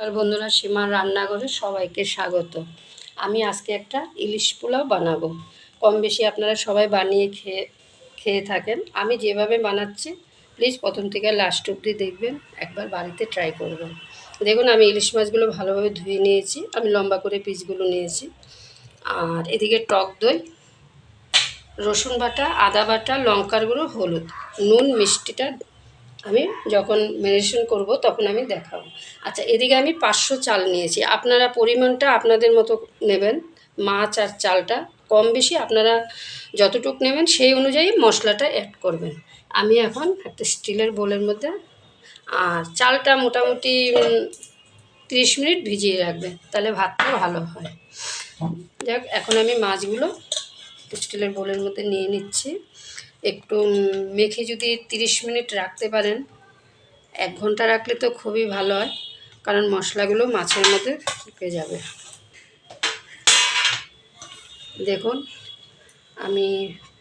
আর বন্ধুরা সীমার রান্নাঘরে সবাইকে স্বাগত। আমি আজকে একটা ইলিশ পোলাও বানাবো। কম বেশি আপনারা সবাই বানিয়ে খেয়ে খেয়ে থাকেন। আমি যেভাবে বানাচ্ছি প্লিজ প্রথম থেকে লাস্ট অবধি দেখবেন, একবার বাড়িতে ট্রাই করবেন। দেখুন, আমি ইলিশ মাছগুলো ভালোভাবে ধুয়ে নিয়েছি। আমি লম্বা করে পিসগুলো নিয়েছি। আর এদিকে টক দই, রসুন বাটা, আদা বাটা, লঙ্কার গুঁড়ো, হলুদ। নুন, মিষ্টিটা আমি যখন মেডিসিন করব তখন আমি দেখাবো। আচ্ছা এদিকে আমি পাঁচশো চাল নিয়েছি। আপনারা পরিমাণটা আপনাদের মতো নেবেন, মাছ আর চালটা। কম বেশি আপনারা যতটুক নেবেন, সেই অনুযায়ী মশলাটা অ্যাড করবেন। আমি এখন একটা স্টিলের বোলের মধ্যে আর চালটা মোটামুটি তিরিশ মিনিট ভিজিয়ে রাখবেন, তাহলে ভাতটা ভালো হয়। যাক, এখন আমি মাছগুলো স্টিলের বোলের মধ্যে নিয়ে নিচ্ছি। একটু মেখে যদি তিরিশ মিনিট রাখতে পারেন, এক ঘণ্টা রাখলে তো খুবই ভালো হয়, কারণ মশলাগুলো মাছের মধ্যে ঢুকে যাবে। দেখুন, আমি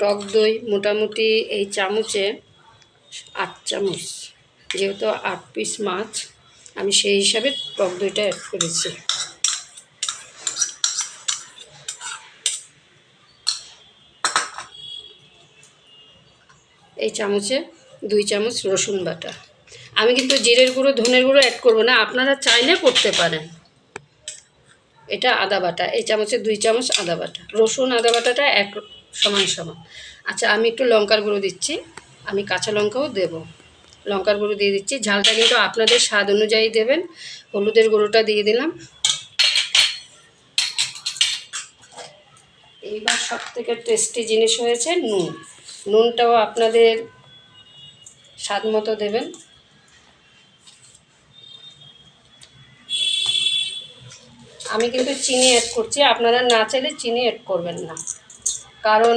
টক দই মোটামুটি এই চামচে আট চামচ, যেহেতু আট পিস মাছ, আমি সেই হিসাবে টক দইটা অ্যাড করেছি। এই চামচে দুই চামচ রসুন বাটা। আমি কিন্তু জিরের গুঁড়ো, ধনের গুঁড়ো অ্যাড করব না, আপনারা চাইলে করতে পারেন। এটা আদা বাটা, এই চামচে দুই চামচ আদা বাটা। রসুন, আদা বাটাটা এক সমান সমান। আচ্ছা আমি একটু লঙ্কার গুঁড়ো দিচ্ছি। আমি কাঁচা লঙ্কাও দেব। লঙ্কার গুঁড়ো দিয়ে দিচ্ছি। ঝালটা কিন্তু আপনাদের স্বাদ অনুযায়ী দেবেন। হলুদের গুঁড়োটা দিয়ে দিলাম। এইবার সব থেকে টেস্টি জিনিস হয়েছে নুন। নুনটাও আপনাদের স্বাদ মতো দেবেন। আমি কিন্তু চিনি অ্যাড করছি, আপনারা না চাইলে চিনি অ্যাড করবেন না। কারণ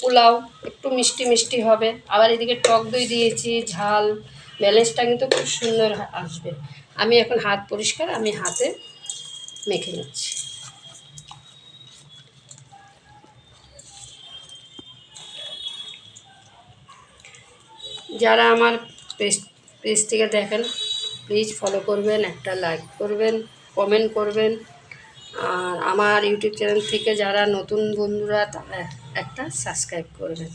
পোলাও একটু মিষ্টি মিষ্টি হবে। আবার এদিকে টক দই দিয়েছি, ঝাল, ব্যালেন্সটা কিন্তু খুব সুন্দর আসবে। আমি এখন হাত পরিষ্কার, আমি হাতে মেখে নিচ্ছি। যারা আমার পেজ পেজ থেকে দেখেন প্লিজ ফলো করবেন, একটা লাইক করবেন কমেন্ট করবেন। আর আমার ইউটিউব চ্যানেল থেকে যারা নতুন বন্ধুরা, তারা একটা সাবস্ক্রাইব করবেন।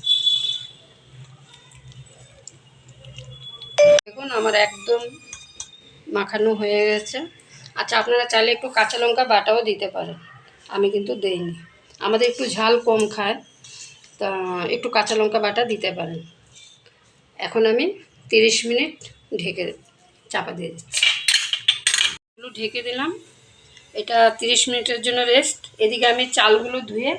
দেখুন, আমার একদম মাখানো হয়ে গেছে। আচ্ছা আপনারা চাইলে একটু কাঁচা লঙ্কা বাটাও দিতে পারেন। আমি কিন্তু দেইনি। আমাদের একটু ঝাল কম খায়, তা একটু কাঁচা লঙ্কা বাটা দিতে পারেন। এখন আমি তিরিশ মিনিট ঢেকে চাপা দিয়ে দিচ্ছি। এগুলো ঢেকে দিলাম। এটা তিরিশ মিনিটের জন্য রেস্ট এদিকে আমি চালগুলো ধুয়ে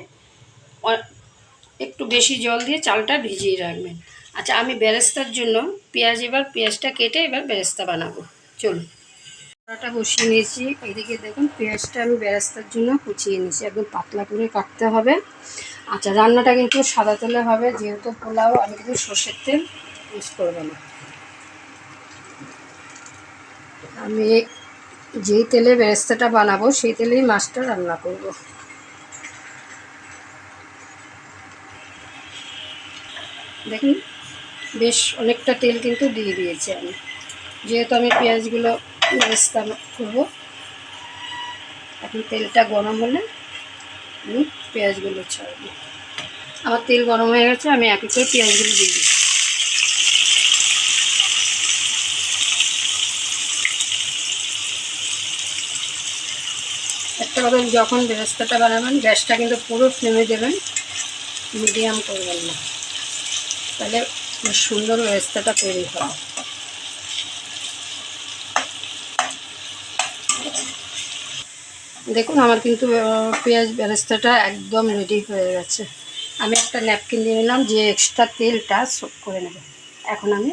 একটু বেশি জল দিয়ে চালটা ভিজিয়ে রাখবেন। আচ্ছা আমি বেরেস্তার জন্য পেঁয়াজ এবার পেঁয়াজটা কেটে এবার বেরেস্তা বানাবো। চলুন। কড়াটা বসিয়ে নিয়েছি। এদিকে দেখুন, পেঁয়াজটা আমি বেরেস্তার জন্য কুচিয়ে নিয়েছি। একদম পাতলা করে কাটতে হবে। আচ্ছা রান্নাটা কিন্তু সাদা তেলে হবে। যেহেতু পোলাও, আমি কিন্তু সর্ষের তেল ইউজ করব না। আমি যেই তেলে বেরেস্তাটা বানাবো, সেই তেলেই মাছটা রান্না করব। দেখুন, বেশ অনেকটা তেল কিন্তু দিয়ে দিয়েছি আমি। যেহেতু আমি পেঁয়াজগুলো বেরেস্তা করব, এখন তেলটা গরম হলে আমি পেঁয়াজগুলো ছাড়বো। আমার তেল গরম হয়ে গেছে, আমি এক করে পেঁয়াজগুলো দিয়ে দিচ্ছি। একটা কথা, যখন বেরেস্তাটা বানাবেন গ্যাসটা কিন্তু পুরো ফ্লেমে দেবেন, মিডিয়াম করবেন না। তাহলে সুন্দর বেরেস্তাটা তৈরি হবে। দেখুন, আমার কিন্তু পেঁয়াজ বেরেস্তাটা একদম রেডি হয়ে গেছে। আমি একটা ন্যাপকিন দিয়ে নিলাম, যে এক্সট্রা তেলটা সোপ করে নেব। এখন আমি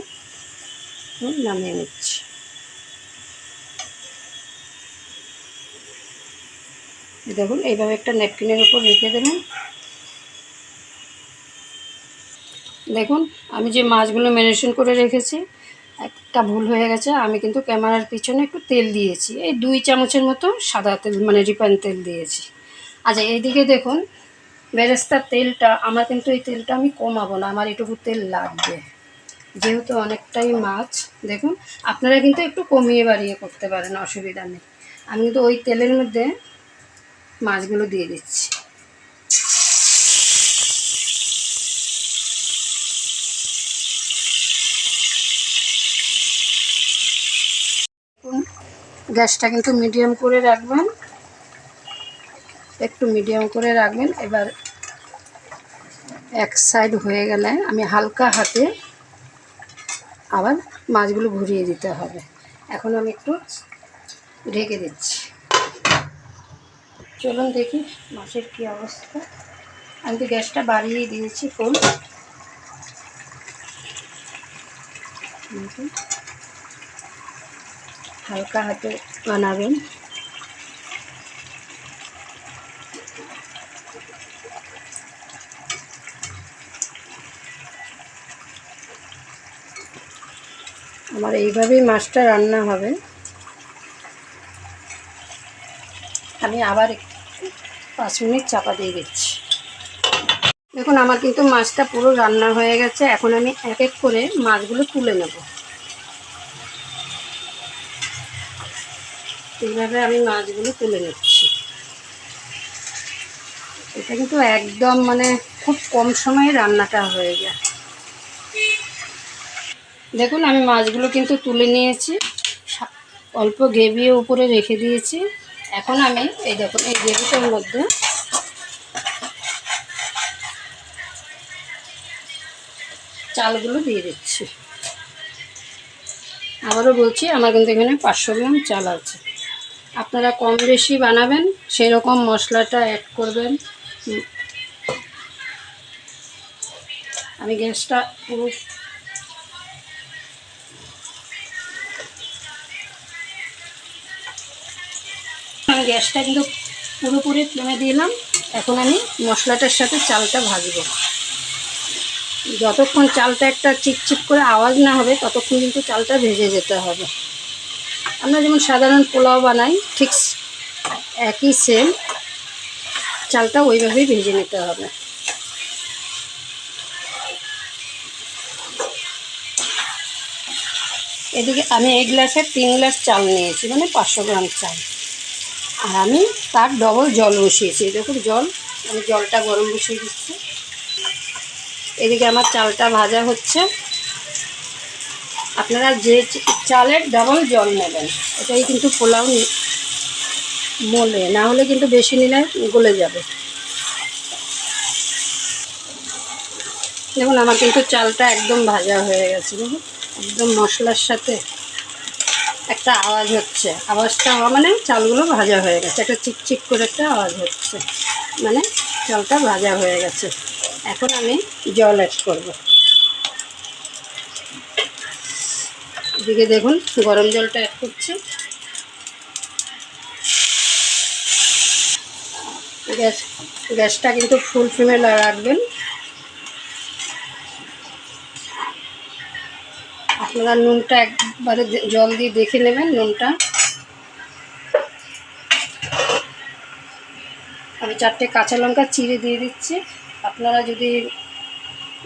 নামিয়ে নিচ্ছি। দেখুন, এইভাবে একটা ন্যাপকিনের উপর রেখে দেবেন দেখুন, আমি যে মাছগুলো ম্যারিনেশন করে রেখেছি, একটা ভুল হয়ে গেছে। আমি কিন্তু ক্যামেরার পিছনে একটু তেল দিয়েছি। এই দুই চামচের মতো সাদা তেল মানে রিফাইন তেল দিয়েছি। আচ্ছা এইদিকে দেখুন, বেরেস্তার তেলটা, আমার কিন্তু এই তেলটা আমি কমাবো না, আমার এটুকু তেল লাগবে। যেহেতু অনেকটাই মাছ, দেখুন, আপনারা কিন্তু একটু কমিয়ে বাড়িয়ে করতে পারেন, অসুবিধা নেই। আমি কিন্তু ওই তেলের মধ্যে মাছগুলো দিয়ে দিচ্ছি। গ্যাসটা কিন্তু মিডিয়াম করে রাখবেন। একটু মিডিয়াম করে রাখবেন। এবার এক সাইড হয়ে গেলে আমি হালকা হাতে আবার মাছগুলো ঘুরিয়ে দিতে হবে। এখন আমি একটু ঢেকে দিচ্ছি। চলুন দেখি মাছের কি অবস্থা। আমি তো গ্যাসটা বাড়িয়ে দিয়েছি ফুল হালকা হাতে বানাবেন। আমার এইভাবেই মাছটা রান্না হবে। আমি আবার পাঁচ মিনিট চাপা দিয়ে দিচ্ছি। দেখুন, আমার কিন্তু মাছটা পুরো রান্না হয়ে গেছে। এখন আমি এক এক করে মাছগুলো তুলে নেব। এইভাবে আমি মাছগুলো তুলে নিচ্ছি। এটা কিন্তু একদম মানে খুব কম সময়ে রান্নাটা হয়ে যায়। দেখুন, আমি মাছগুলো কিন্তু তুলে নিয়েছি। অল্প গ্রেভিও উপরে রেখে দিয়েছি। এখন আমি এই দেখুন, এই গ্রেভিটার মধ্যে চালগুলো দিয়ে দিচ্ছি। আবারও বলছি, আমার কিন্তু এখানে পাঁচশো গ্রাম চাল আছে। আপনারা কম বেশি বানাবেন সেই রকম মশলাটা অ্যাড করবেন। আমি গ্যাসটা পুরো গ্যাসটা কিন্তু পুরোপুরি ফ্লেমে দিলাম। এখন আমি মশলাটার সাথে চালটা ভাজবো। যতক্ষণ চালটা একটা চিপচিপ করে আওয়াজ না হবে, ততক্ষণ কিন্তু চালটা ভেজে যেতে হবে। আমরা যেমন সাধারণ পোলাও বানাই, ঠিক একই সেম চালটা ওইভাবেই ভেজে নিতে হবে। এদিকে আমি এই গ্লাসে তিন গ্লাস চাল নিয়েছি মানে পাঁচশো গ্রাম চাল। আর আমি তার ডবল জল বসিয়েছি। দেখুন জল, আমি জলটা গরম বসিয়ে দিচ্ছি। এদিকে আমার চালটা ভাজা হচ্ছে। আপনারা যে চালের ডাবল জল নেবেন, এটাই কিন্তু পোলাও মোলে। না হলে কিন্তু বেশি নিলে গলে যাবে। দেখুন, আমার কিন্তু চালটা একদম ভাজা হয়ে গেছে। দেখুন, একদম মশলার সাথে। একটা আওয়াজ হচ্ছে। আওয়াজটা হওয়া মানে চালগুলো ভাজা হয়ে গেছে। একটা চিকচিক করে একটা আওয়াজ হচ্ছে। মানে চালটা ভাজা হয়ে গেছে। এখন আমি জল অ্যাড করব। এদিকে দেখুন, গরম জলটা অ্যাড করছি। গ্যাস, গ্যাসটা কিন্তু ফুল ফ্লেমে রাখবেন। আপনারা নুনটা একবারে জল দিয়ে দেখে নেবেন নুনটা। আমি চারটে কাঁচা লঙ্কা চিড়ে দিয়ে দিচ্ছি। আপনারা যদি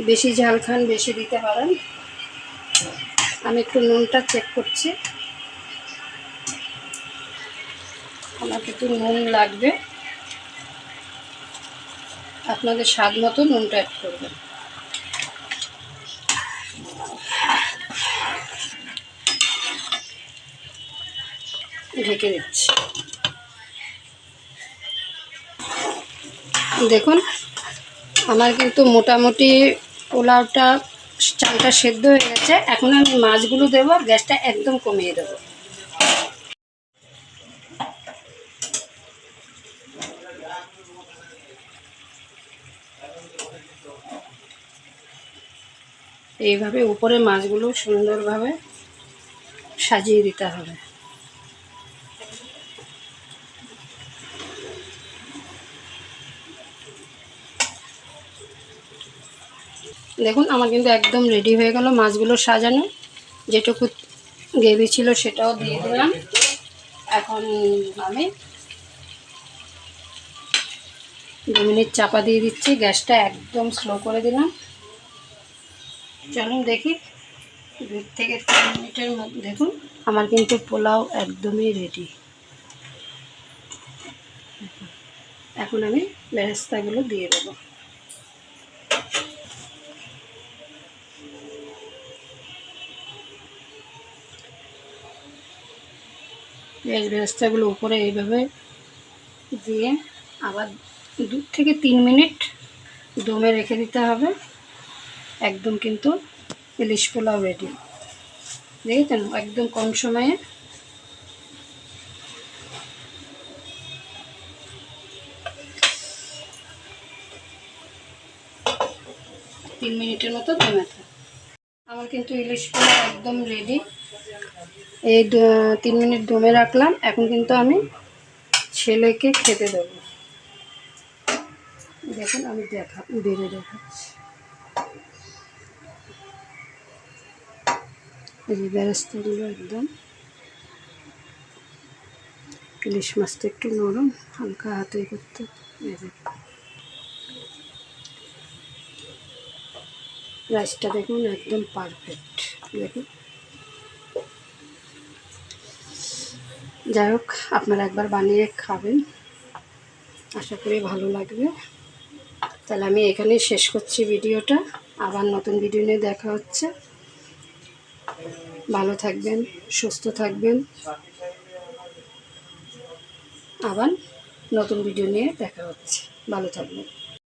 বেশি ঝাল খান, বেশি দিতে পারেন। আমি একটু নুনটা চেক করছি। আমার একটু নুন লাগবে। আপনাদের স্বাদ মতো নুনটা অ্যাড করবেন। ঢেকে দিচ্ছি। দেখুন, আমার কিন্তু মোটামুটি পোলাওটা, চালটা সেদ্ধ হয়ে গেছে। এখন আমি মাছগুলো দেবো গ্যাসটা একদম কমিয়ে দেবো। এইভাবে উপরে মাছগুলো সুন্দরভাবে সাজিয়ে দিতে হবে। দেখুন, আমার কিন্তু একদম রেডি হয়ে গেল মাছগুলো সাজানো। যেটুকু গ্রেভি ছিল সেটাও দিয়ে দিলাম। এখন আমি দু মিনিট চাপা দিয়ে দিচ্ছি, গ্যাসটা একদম স্লো করে দিলাম। চলুন দেখি, দু থেকে তিন মিনিটের মধ্যে, দেখুন, আমার কিন্তু পোলাও একদমই রেডি এখন আমি বেরেস্তাগুলো দিয়ে দেবো। পেঁয়াজ বেরেস্তাগুলো উপরে এইভাবে দিয়ে আবার দু থেকে তিন মিনিট দমে রেখে দিতে হবে। একদম কিন্তু ইলিশ পোলাও রেডি দেখেছেন? একদম কম সময়ে। তিন মিনিটের মতো দমে থাক। আমার কিন্তু ইলিশ পোলাও একদম রেডি এই তিন মিনিট দমে রাখলাম, এখন কিন্তু আমি ছেলেকে খেতে দেবো। দেখুন, আমি দেখা বেড়ে দেখাচ্ছি। একদম। ইলিশ মাছটা একটু নরম, হালকা হাতে করতে রাইসটা দেখুন, একদম পারফেক্ট। দেখুন। যাই হোক, আপনারা একবার বানিয়ে খাবেন। আশা করি ভালো লাগবে। তাহলে আমি এখানেই শেষ করছি ভিডিওটা। আবার নতুন ভিডিও নিয়ে দেখা হচ্ছে। ভালো থাকবেন, সুস্থ থাকবেন। আবার নতুন ভিডিও নিয়ে দেখা হচ্ছে। ভালো থাকবেন।